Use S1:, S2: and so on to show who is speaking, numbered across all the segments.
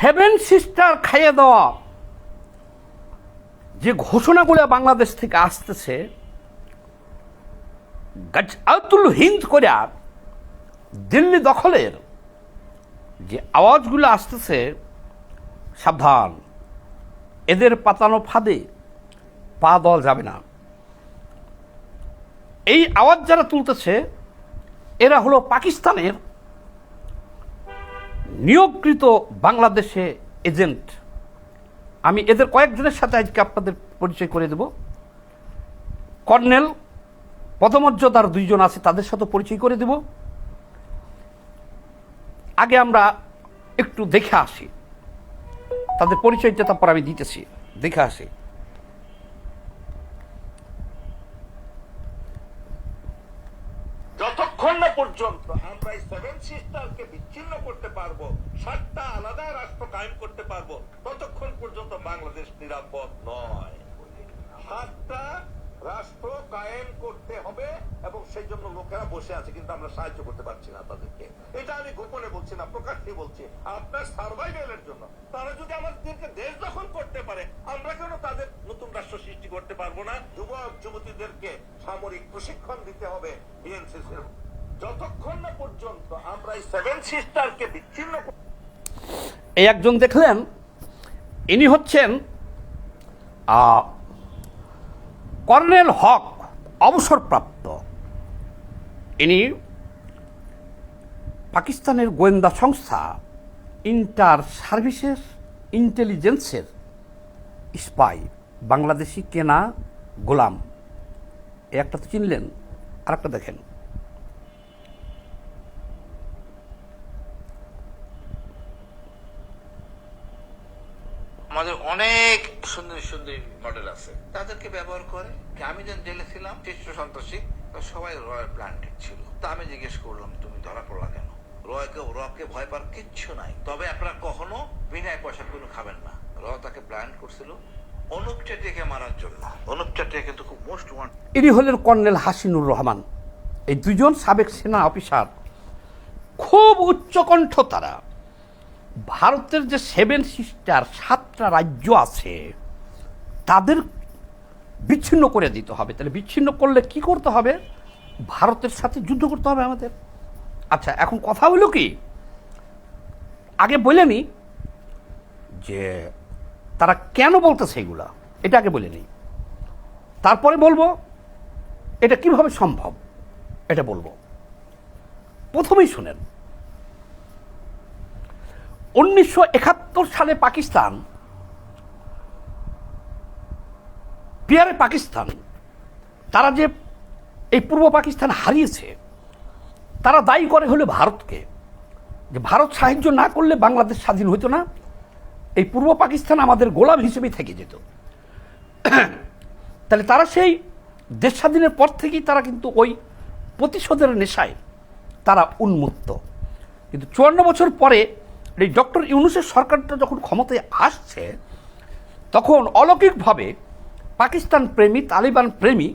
S1: Seven sister খাইয়ে দেওয়া। যে ঘোষণাগুলো বাংলাদেশ থেকে আসতেছে গাজআতুল হিন্দ করে দিল্লি দখলের যে আওয়াজগুলো আসতেছে, সাবধান। এদের পাতানো ফাঁদে পা দেওয়া যাবে না। এই আওয়াজ যারা তুলতেছে, এরা হলো পাকিস্তানের নিয়োগকৃত বাংলাদেশে এজেন্ট। আমি এদের কয়েকজনের সাথে আজকে আপনাদের পরিচয় করে দেব। কর্নেল পদমর্যাদার দুইজন আছে, তাদের সাথে পরিচয় করে দেব। আগে আমরা একটু দেখে আসি। তাদের পরিচয়টা তারপর আমি দিতেছি। দেখে আসি।
S2: যতক্ষণ না পর্যন্ত আমরা এই সেভেন সিস্টারকে বিচ্ছিন্ন করতে পারব, সাতটা আলাদা রাষ্ট্র কায়েম করতে পারব, ততক্ষণ পর্যন্ত বাংলাদেশ নিরাপদ নয়। সাতটা রাষ্ট্র কায়েম করতে হবে এবং সেই জন্য লোকেরা বসে আছে, কিন্তু আমরা সাহায্য করতে পারছি না তাদেরকে। এটা আমি গোপনে বলছি না, প্রকাশ্যে বলছি। আপনার সার্ভাইভেলের জন্য, তারা যদি আমাদেরকে দেশ দখল করতে পারে, আমরা কেন তাদের নতুন রাষ্ট্র সৃষ্টি করতে পারব না? যুবক, যুবতীদেরকে সামরিক প্রশিক্ষণ দিতে হবে বিএনসিসির এই
S1: একজন দেখলেন, ইনি হচ্ছেন কর্নেল হক, অবসরপ্রাপ্ত। ইনি পাকিস্তানের গোয়েন্দা সংস্থা, ইন্টার সার্ভিসেস ইন্টেলিজেন্সের স্পাই, বাংলাদেশি কেনা গোলাম। একটা তো চিনলেন আর একটা দেখেন
S3: আমাদের অনেক সুন্দর মডেল আছে। তাদেরকে ব্যবহার করে আমি যখন জেলে ছিলাম শীর্ষ সন্ত্রাসী, তারা সবাই রয়্যাল প্ল্যান্টেড ছিল। তা আমি জিজ্ঞেস করলাম, তুমি ধরা পড়লা কেন? রয়কে, রকে ভয় পাওয়ার কিচ্ছু নাই। তবে আপনারা কখনো বিনা পয়সা কোনো খাবেন না। র তাকে প্ল্যান করছিল। অনুপ চাটিয়াকে মারার জন্য। অনুপ চাটিয়া কিন্তু খুব মোস্ট ওয়ান্ট
S1: ইনি হলেন কর্নেল হাসিনুর রহমান। এই দুজন সাবেক সেনা অফিসার, খুব উচ্চকণ্ঠ তারা। ভারতের যে সেভেন সিস্টার, সাতটা রাজ্য আছে। তাদের বিচ্ছিন্ন করে দিতে হবে। তাহলে বিচ্ছিন্ন করলে কি করতে হবে? ভারতের সাথে যুদ্ধ করতে হবে আমাদের। আচ্ছা এখন কথা হলো কি? আগে বলে নি যে তারা কেন বলতেছে এগুলা? এটা আগে বলে নিই তারপরে বলব, এটা কীভাবে সম্ভব? এটা বলব। প্রথমেই শুনেন, উনিশশো একাত্তর সালে পাকিস্তান পিয়ারে পাকিস্তান, তারা যে এই পূর্ব পাকিস্তান হারিয়েছে, তারা দায়ী করে হলে ভারতকে। যে ভারত সাহায্য না করলে বাংলাদেশ স্বাধীন হতো না, এই পূর্ব পাকিস্তান আমাদের গোলাম হিসেবেই থেকে যেত। তাহলে তারা সেই দেশ স্বাধীনের পর থেকেই তারা কিন্তু ওই প্রতিশোধের নেশায় তারা উন্মুক্ত কিন্তু চুয়ান্ন বছর পরে এই ডক্টর ইউনুসের সরকারটা যখন ক্ষমতায় আসছে, তখন অলৌকিকভাবে পাকিস্তান প্রেমী, তালিবান প্রেমী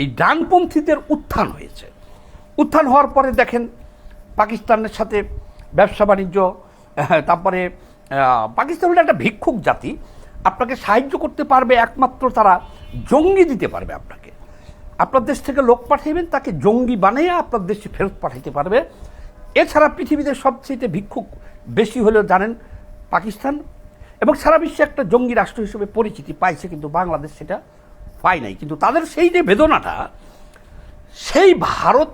S1: এই ডানপন্থীদের উত্থান হয়েছে। উত্থান হওয়ার পরে দেখেন পাকিস্তানের সাথে ব্যবসা বাণিজ্য তারপরে পাকিস্তান হলো একটা ভিক্ষুক জাতি। আপনাকে সাহায্য করতে পারবে একমাত্র তারা জঙ্গি দিতে পারবে আপনাকে। আপনার দেশ থেকে লোক পাঠাইবেন, তাকে জঙ্গি বানিয়ে আপনার দেশে ফেরত পাঠাইতে পারবে। এছাড়া পৃথিবীতে সবচেয়ে ভিক্ষুক বেশি হলেও জানেন পাকিস্তান। এবং সারা বিশ্বে একটা জঙ্গি রাষ্ট্র হিসেবে পরিচিতি পাইছে, কিন্তু বাংলাদেশ সেটা পায় নাই। কিন্তু তাদের সেই যে বেদনাটা, সেই ভারত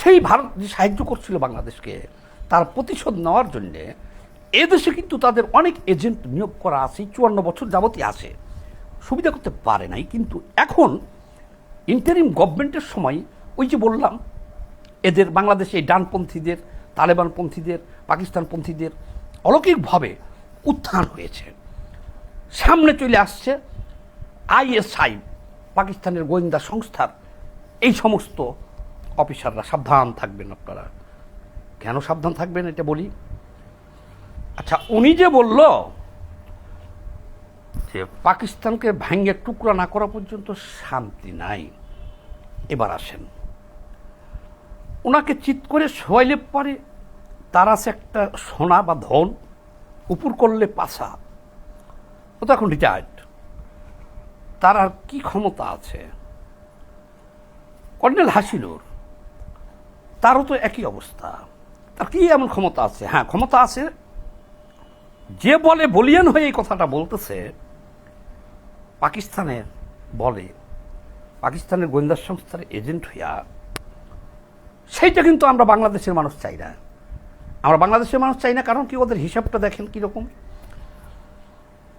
S1: সেই ভারত যে সাহায্য করছিল বাংলাদেশকে, তার প্রতিশোধ নেওয়ার জন্যে এদেশে কিন্তু তাদের অনেক এজেন্ট নিয়োগ করা আছে চুয়ান্ন বছর যাবতই আছে। সুবিধা করতে পারে নাই, কিন্তু এখন ইন্টারিম গভর্নমেন্টের সময় ওই যে বললাম, এদের বাংলাদেশে ডানপন্থীদের, তালেবানপন্থীদের, পাকিস্তানপন্থীদের অলৌকিকভাবে উত্থান হয়েছে। সামনে চলে আসছে আইএসআই, পাকিস্তানের গোয়েন্দা সংস্থার। এই সমস্ত অফিসাররা, সাবধান থাকবেন আপনারা। কেন সাবধান থাকবেন এটা বলি? আচ্ছা উনি যে বলল যে পাকিস্তানকে ভাঙ্গে টুকরা না করা পর্যন্ত শান্তি নাই। এবার আসেন। ওনাকে চিৎ করে শোয়াইলে পরে তার আছে একটা সোনা বা ধন, উপর করলে পাশা ও তো এখন রিটায়ার্ড তার আর কি ক্ষমতা আছে? কর্নেল হাসিনুর, তারও তো একই অবস্থা। তার কি এমন ক্ষমতা আছে? হ্যাঁ ক্ষমতা আছে। যে বলে বলিয়ান হয়ে এই কথাটা বলতেছে পাকিস্তানের বলে, পাকিস্তানের গোয়েন্দা সংস্থার এজেন্ট হইয়া, সেইটা কিন্তু আমরা বাংলাদেশের মানুষ চাই না। আমরা বাংলাদেশের মানুষ চাই না, কারণ কি ওদের হিসাবটা দেখেন কীরকম?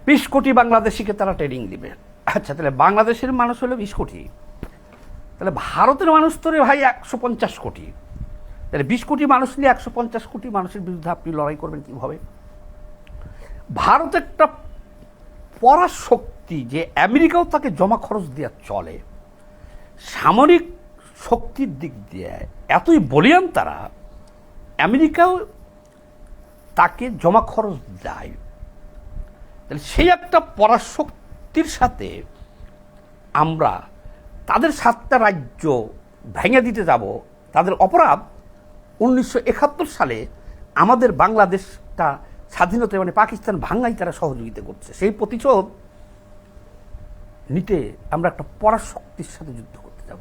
S1: বিশ কোটি বাংলাদেশিকে তারা ট্রেনিং দিবে। আচ্ছা তাহলে বাংলাদেশের মানুষ হলো বিশ কোটি। তাহলে ভারতের মানুষ তো রে ভাই একশো পঞ্চাশ কোটি। তাহলে বিশ কোটি মানুষ নিয়ে একশো পঞ্চাশ কোটি মানুষের বিরুদ্ধে আপনি লড়াই করবেন কীভাবে? ভারত একটা পরাশক্তি যে আমেরিকাও তাকে জমা খরচ দেওয়া চলে। সামরিক শক্তির দিক দিয়ে এতই বলিয়ান তারা, আমেরিকাও তাকে জমা খরচ দেয়। তাহলে সেই একটা পরাশক্তির সাথে আমরা তাদের সাতটা রাজ্য ভেঙে দিতে যাব। তাদের অপরাধ উনিশশো একাত্তর সালে আমাদের বাংলাদেশটা স্বাধীনতা মানে পাকিস্তান ভাঙ্গাই তারা সহযোগিতা করছে। সেই প্রতিশোধ নিতে আমরা একটা পরাশক্তির সাথে যুদ্ধ করতে যাব।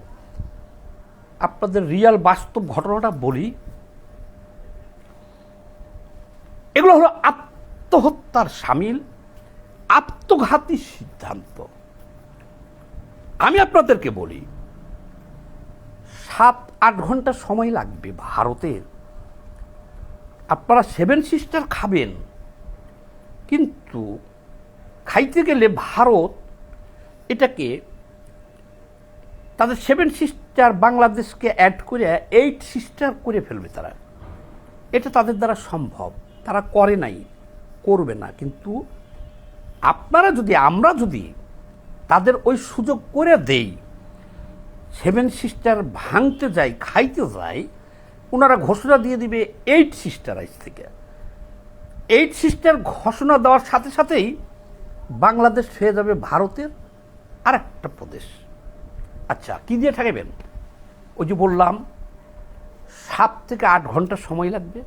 S1: আপনাদের রিয়াল বাস্তব ঘটনাটা বলি। এগুলো হলো আত্মহত্যার সামিল, আত্মঘাতী সিদ্ধান্ত। আমি আপনাদেরকে বলি, সাত, আট ঘণ্টা সময় লাগবে ভারতের আপনারা সেভেন সিস্টার খাবেন, কিন্তু খাইতে গেলে ভারত এটাকে তাদের সেভেন সিস্টার বাংলাদেশকে অ্যাড করে এইট সিস্টার করে ফেলবে তারা। এটা তাদের দ্বারা সম্ভব। তারা করে নাই, করবে না। কিন্তু আপনারা যদি, আমরা যদি তাদের ওই সুযোগ করে দেই, সেভেন সিস্টার ভাঙতে যাই, খাইতে যাই ওনারা ঘোষণা দিয়ে দিবে এইট সিস্টারাইজ থেকে। এইট সিস্টার ঘোষণা দেওয়ার সাথে সাথেই বাংলাদেশ হয়ে যাবে ভারতের আর একটা প্রদেশ। আচ্ছা কী দিয়ে ঠেকাবেন? ওই যে বললাম, সাত থেকে আট ঘণ্টা সময় লাগবে।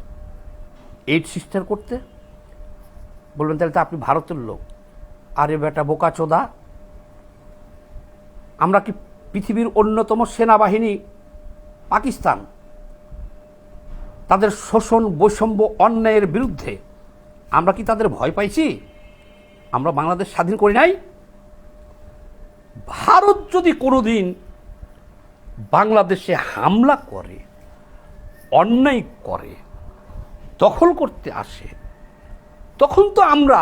S1: এইট সিস্টার করতে? বলবেন, তাহলে তো আপনি ভারতের লোক। আরে বেটা, বোকা চোদা। আমরা কি পৃথিবীর অন্যতম সেনাবাহিনী পাকিস্তান? তাদের শোষণ, বৈষম্য, অন্যায়ের বিরুদ্ধে আমরা কি তাদের ভয় পাইছি? আমরা বাংলাদেশ স্বাধীন করি নাই? ভারত যদি কোনোদিন বাংলাদেশে হামলা করে, অন্যায় করে দখল করতে আসে, তখন তো আমরা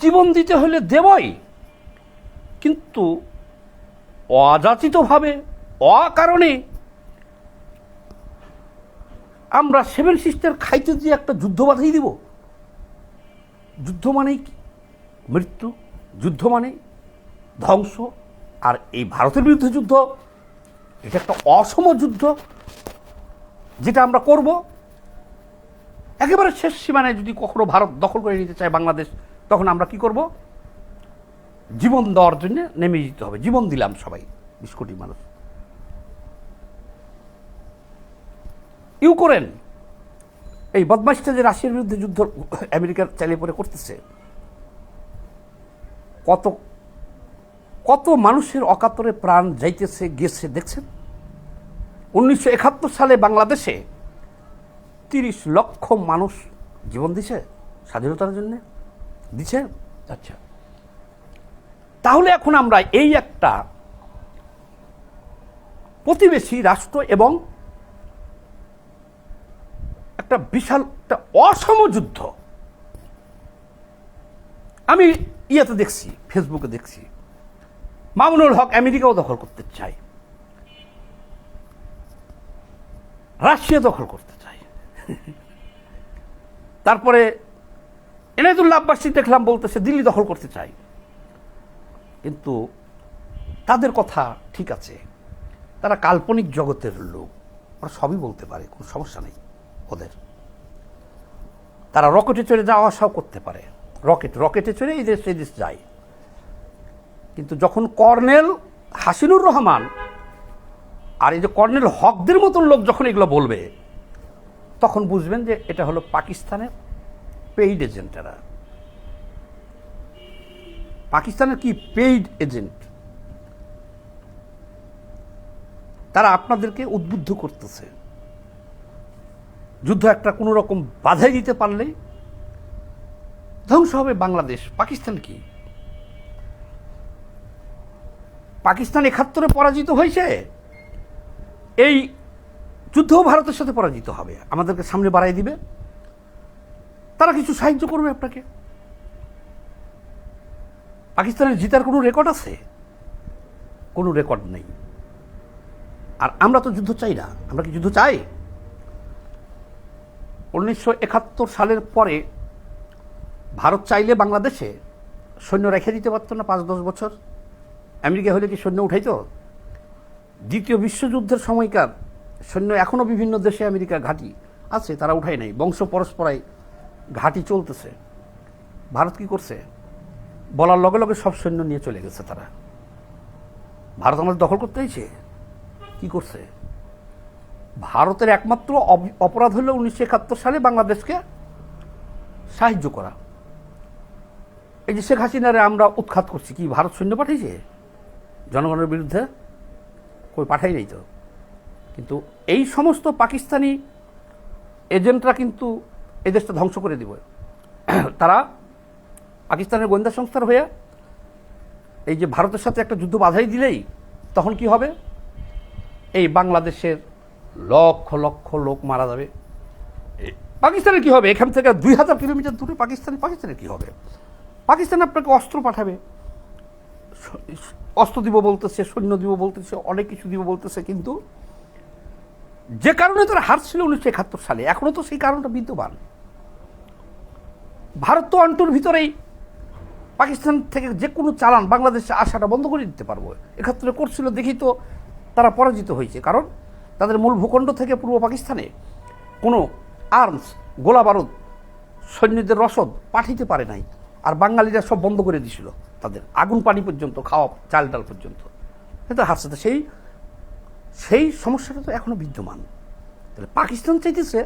S1: জীবন দিতে হলে দেবই। কিন্তু অযাচিতভাবে, অকারণে আমরা সেভেন সিস্টার খাইতে দিয়ে একটা যুদ্ধ বাঁধিয়ে দিব। যুদ্ধ মানেই কি? মৃত্যু, যুদ্ধ মানে ধ্বংস। আর এই ভারতের বিরুদ্ধে যুদ্ধ, এটা একটা অসম যুদ্ধ, যেটা আমরা করব। একেবারে শেষ সীমানায় যদি কখনো ভারত দখল করে নিতে চায় বাংলাদেশ, তখন আমরা কি করব? জীবন দেওয়ার জন্য নেমে যেতে হবে। জীবন দিলাম সবাই, বিশ কোটি মানুষ। ইউক্রেন, এই বদমাইশটা যে রাশিয়ার বিরুদ্ধে যুদ্ধ আমেরিকার চালিয়ে পরে করতেছে, কত কত মানুষের অকাতরে প্রাণ যাইতেছে, গেছে, দেখছেন? উনিশশো একাত্তর সালে বাংলাদেশে তিরিশ লক্ষ মানুষ জীবন দিছে স্বাধীনতার জন্য? দিছে? আচ্ছা। তাহলে এখন আমরা এই একটা প্রতিবেশী রাষ্ট্র এবং একটা বিশাল একটা অসম যুদ্ধ। আমি ইয়েতে দেখছি ফেসবুকে দেখছি। মামুনুল হক আমেরিকাও দখল করতে চাই রাশিয়া দখল করতে তারপরে এনায়তুল্লাহ আব্বাসী দেখলাম বলতেছে, দিল্লি দখল করতে চাই। কিন্তু তাদের কথা ঠিক আছে। তারা কাল্পনিক জগতের লোক। ওরা সবই বলতে পারে, কোনো সমস্যা নেই ওদের। তারা রকেটে চড়ে যাওয়া আসাও করতে পারে। রকেট, রকেটে চড়ে এই দেশ এই দেশ যায়। কিন্তু যখন কর্নেল হাসিনুর রহমান আর এই যে কর্নেল হকদের মতন লোক যখন এগুলো বলবে তখন বুঝবেন যে এটা হলো পাকিস্তানের পেইড এজেন্টেরা পাকিস্তানের কি পেইড এজেন্ট তারা আপনাদেরকে উদ্বুদ্ধ করতেছে। যুদ্ধ একটা কোনো রকম বাধাই দিতে পারলেই ধ্বংস হবে বাংলাদেশ। পাকিস্তান কি? পাকিস্তান একাত্তরে পরাজিত হয়েছে? এই যুদ্ধও ভারতের সাথে পরাজিত হবে। আমাদেরকে সামনে বাড়াই দিবে। তারা কিছু সাহায্য করবে আপনাকে। পাকিস্তানের জিতার কোনো রেকর্ড আছে? কোনো রেকর্ড নেই। আর আমরা তো যুদ্ধ চাই না। আমরা কি যুদ্ধ চাই? উনিশশো একাত্তর সালের পরে ভারত চাইলে বাংলাদেশে সৈন্য রেখে দিতে পারতো না পাঁচ দশ বছর। আমেরিকা হলে কি সৈন্য উঠাইতো? দ্বিতীয় বিশ্বযুদ্ধের সময়কার সৈন্য এখনও বিভিন্ন দেশে আমেরিকা ঘাঁটি আছে, তারা উঠায় নাই। বংশ পরস্পরায় ঘাঁটি চলতেছে। ভারত কি করছে? বলার লগে লগে সব সৈন্য নিয়ে চলে গেছে তারা। ভারত আমাদের দখল করতে চাইছে? কি করছে? ভারতের একমাত্র অপরাধ হলো উনিশশো একাত্তর সালে বাংলাদেশকে সাহায্য করা। এই যে শেখ হাসিনারে আমরা উৎখাত করছি, কি ভারত সৈন্য পাঠিয়েছে? জনগণের বিরুদ্ধে? কই পাঠাই নাই তো? কিন্তু এই সমস্ত পাকিস্তানি এজেন্টরা কিন্তু এই দেশটা ধ্বংস করে দিব। তারা পাকিস্তানের গোয়েন্দা সংস্থার হয়ে এই যে ভারতের সাথে একটা যুদ্ধ বাধাই দিলেই তখন কি হবে? এই বাংলাদেশের লক্ষ লক্ষ লোক মারা যাবে। পাকিস্তানের কি হবে? এখান থেকে দুই হাজার কিলোমিটার দূরে পাকিস্তানে, পাকিস্তানের কি হবে? পাকিস্তান আপনাকে অস্ত্র পাঠাবে। অস্ত্র দিব বলতেছে, সৈন্য দিব বলতেছে, অনেক কিছু দিব বলতেছে, কিন্তু যে কারণে তারা হারছিল উনিশশো একাত্তর সালে, এখনও তো সেই কারণটা বিদ্যমান। ভারত তো অন্টুর ভিতরেই, পাকিস্তান থেকে যে কোনো চালান বাংলাদেশে আসাটা বন্ধ করে দিতে পারব। একাত্তরে করছিল দেখি তো তারা পরাজিত হয়েছে, কারণ তাদের মূল ভূখণ্ড থেকে পূর্ব পাকিস্তানে কোনো আর্মস, গোলা বারুদ, সৈন্যদের রসদ পাঠাইতে পারে নাই, আর বাঙালিরা সব বন্ধ করে দিছিল তাদের, আগুন পানি পর্যন্ত, খাওয়া, চাল ডাল পর্যন্ত। হারছে। সেই সেই সমস্যাটা তো এখনও বিদ্যমান। তাহলে পাকিস্তান চাইতেছে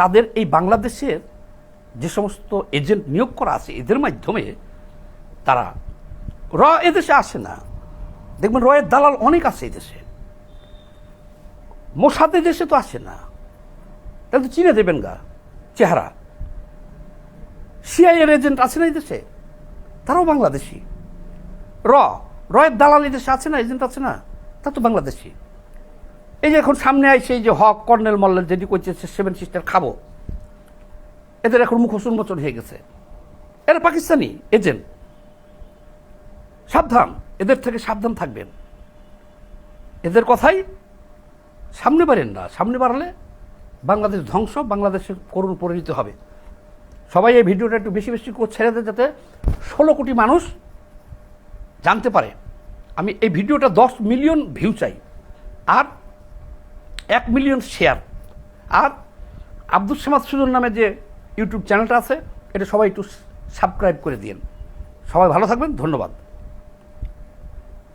S1: তাদের এই বাংলাদেশের যে সমস্ত এজেন্ট নিয়োগ করা আছে, এদের মাধ্যমে তারা, র এদেশে আসে না। দেখবেন রয়ের দালাল অনেক আছে এদেশে মোসাদ দেশে তো আসে না। তাহলে তো চিনে দেবেন গা, চেহারা। সিআইএর এজেন্ট আছে না এই দেশে? তারাও বাংলাদেশি। র, রয়ের দালাল এদেশে আছে না, এজেন্ট আছে না? তা তো বাংলাদেশি এই যে এখন সামনে আইসে এই যে হক, কর্নেল মল্লের যেটি করছে সেভেন সিস্টার খাব। এদের এখন মুখ উন্মোচন হয়ে গেছে। এরা পাকিস্তানি এজেন্ট। সাবধান, এদের থেকে সাবধান থাকবেন। এদের কথাই সামনে বাড়েন না। সামনে বাড়ালে বাংলাদেশ ধ্বংস, বাংলাদেশের করুণ পরিণত হবে। সবাই এই ভিডিওটা একটু বেশি বেশি করে ছেড়ে দেয় যাতে ষোলো কোটি মানুষ জানতে পারে। আমি এই ভিডিওটা দশ মিলিয়ন ভিউ চাই। আর এক মিলিয়ন শেয়ার আর আব্দুল সামাদ সুজন নামে যে ইউটিউব চ্যানেলটা আছে, এটা সবাই একটু সাবস্ক্রাইব করে দিন সবাই ভালো থাকবেন, ধন্যবাদ।